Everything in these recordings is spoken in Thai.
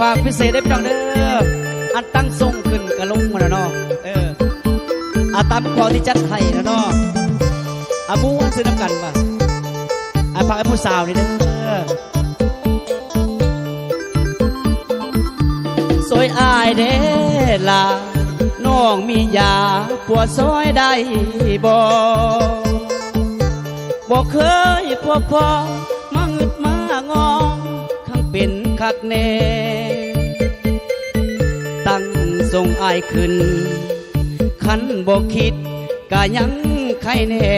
ฝากพิเศษได้พี่น้องเด้ออันตั้งทรงขึ้นกระลงมาแล้วเนาะเอออาตามขอที่จัดให้แล้วเนาะอามูนซื้อน้ำกันป่ะอาฝากไอ้ผู้สาวนี่เด้อสวยอายเด้ล่ะน้องมียาปวดซอยได้บ่บ่เคยพบพอมางึดมางอข้างเป็นคักแน่ งอายขึ้น ขันบอกคิดกะยังใครแน่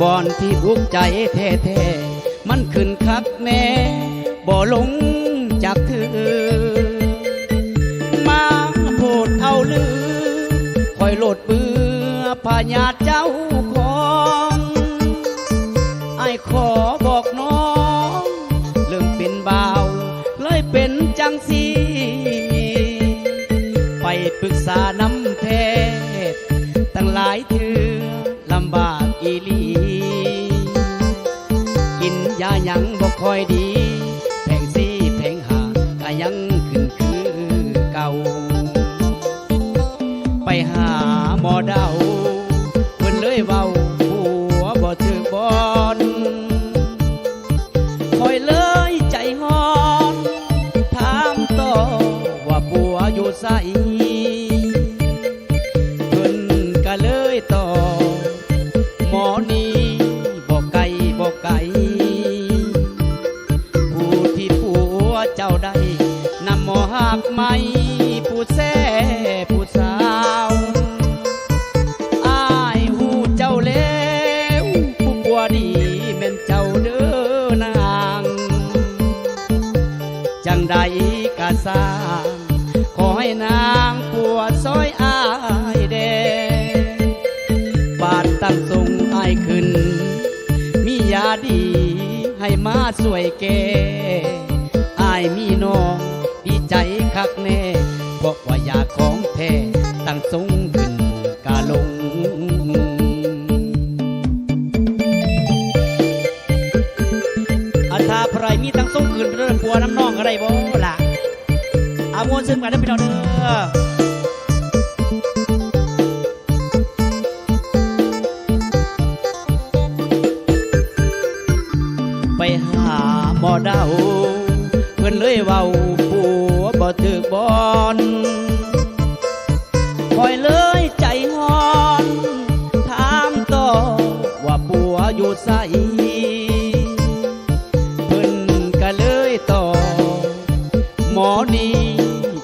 บอนที่อุกใจแท้ๆมันขึ้นคักแน่บ่ลงจากเธอมาโพดเอาลือคอยโหลดเบื่อพญาเจ้าของไอ้ขอบอกน้อง เรื่องเป็นบ่าว เลยเป็นจังสี ปรึกษาน้ำแพทย์ตั้งหลายเถือลำบากอีหลี กินยายังบ่คอยดีแพงซี่แพงหาก็ยังขึ้นคือเก่า ไปหาหมอเดา เจ้าได้นำหมอหักไหมผู้แซ่ผู้สาวอายหูเจ้าแล้วผู้ปัวดีแม่นเจ้าเด้อนาง จังใดกะสร้างขอให้นางปวดซอยอายแดงบาดตั้งทรงอายขึ้น มียาดีให้มาสวยแกายมีน้องดีใจคักแน่บอกว่าอยากของแท้ตั้งทรงขึ้นกาลงอาทาพรายมีตั้งทรงขึ้นเรื่องปัวน้ำนองอะไรบ่ล่ะอามวนซึ่งกันได้พี่น้องเด้อไปหาหมอเดาเพิ่น เลยเว้าปัวบ่ถึกบอนคอยเลยใจหอนถามต่อว่าปัวอยู่ใสเพิ่นก็เลยต่อ หมอนี้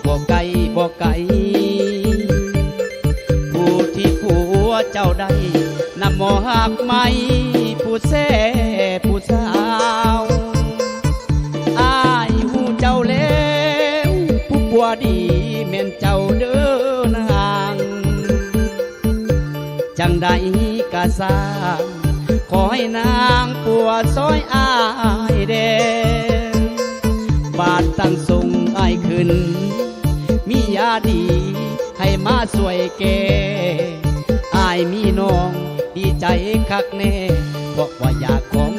บอกไกลบอกไกลผู้ที่ผัวเจ้าได้นำหมอหักไหมผู้แซ่ ผู้ปัวดีแม่นเจ้าเด้อนางจังใดกะสร้างขอให้นางปวดซอยอายแดงบาดตั้งทรงอายขึ้น มียาดีให้มาสวยแกอายมีน้องดีใจคักแน่บอกว่าอยากขอ